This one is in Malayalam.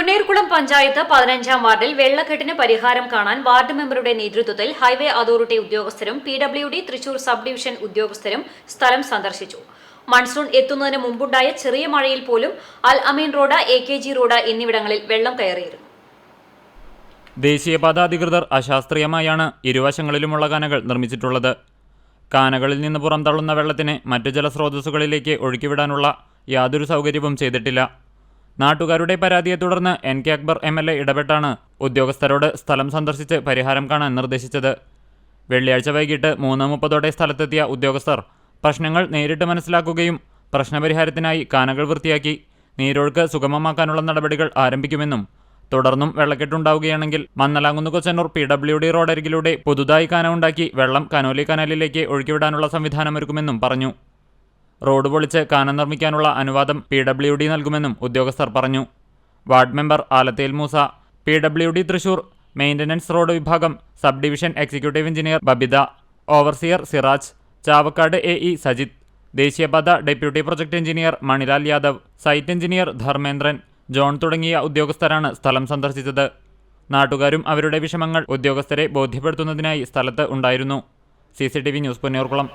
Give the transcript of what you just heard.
പുന്നേർകുളം പഞ്ചായത്ത് പതിനഞ്ചാം വാർഡിൽ വെള്ളക്കെട്ടിന് പരിഹാരം കാണാൻ വാർഡ് മെമ്പറുടെ നേതൃത്വത്തിൽ ഹൈവേ അതോറിറ്റി ഉദ്യോഗസ്ഥരും P W D Thrissur sub division ഉദ്യോഗസ്ഥരും സ്ഥലം സന്ദർശിച്ചു. മൺസൂൺ എത്തുന്നതിന് മുമ്പുണ്ടായ ചെറിയ മഴയിൽ പോലും Al Ameen road A K G road എന്നിവിടങ്ങളിൽ വെള്ളം കയറിയിരുന്നു. ദേശീയപാത അധികൃതർ അശാസ്ത്രീയമായാണ് ഇരുവശങ്ങളിലുമുള്ള കനകൾ നിർമ്മിച്ചിട്ടുള്ളത്. കാനകളിൽ നിന്ന് പുറന്തള്ളുന്ന വെള്ളത്തിന് മറ്റു ജലസ്രോതസ്സുകളിലേക്ക് ഒഴുക്കിവിടാനുള്ള യാതൊരു സൗകര്യവും ചെയ്തിട്ടില്ല. നാട്ടുകാരുടെ പരാതിയെ തുടർന്ന് N K Akbar M L A ഇടപെട്ടാണ് ഉദ്യോഗസ്ഥരോട് സ്ഥലം സന്ദർശിച്ച് പരിഹാരം കാണാൻ നിർദ്ദേശിച്ചത്. വെള്ളിയാഴ്ച വൈകിട്ട് മൂന്ന് മുപ്പതോടെ സ്ഥലത്തെത്തിയ ഉദ്യോഗസ്ഥർ പ്രശ്നങ്ങൾ നേരിട്ട് മനസ്സിലാക്കുകയും പ്രശ്നപരിഹാരത്തിനായി കാനകൾ വൃത്തിയാക്കി നീരൊഴുക്ക് സുഗമമാക്കാനുള്ള നടപടികൾ ആരംഭിക്കുമെന്നും തുടർന്നും വെള്ളക്കെട്ടുണ്ടാവുകയാണെങ്കിൽ Mannalamkunnu Kochannur P W D റോഡരികിലൂടെ പുതുതായി കാന ഉണ്ടാക്കി വെള്ളം കനോലി കനാലിലേക്ക് ഒഴുക്കിവിടാനുള്ള സംവിധാനമൊരുക്കുമെന്നും പറഞ്ഞു. റോഡ് പൊളിച്ച് കാനം നിർമ്മിക്കാനുള്ള അനുവാദം പി ഡബ്ല്യു ഡി നൽകുമെന്നും ഉദ്യോഗസ്ഥർ പറഞ്ഞു. Ward member Alathel Moosa P W D Thrissur maintenance road വിഭാഗം sub division executive engineer Babitha overseer Siraj Chavakkad A E Sajith ദേശീയപാത deputy project engineer Manilal Yadav site engineer Dharmendran John തുടങ്ങിയ ഉദ്യോഗസ്ഥരാണ് സ്ഥലം സന്ദർശിച്ചത്. നാട്ടുകാരും അവരുടെ വിഷമങ്ങൾ ഉദ്യോഗസ്ഥരെ ബോധ്യപ്പെടുത്തുന്നതിനായി സ്ഥലത്ത് ഉണ്ടായിരുന്നു. C news Ponniyoorkulam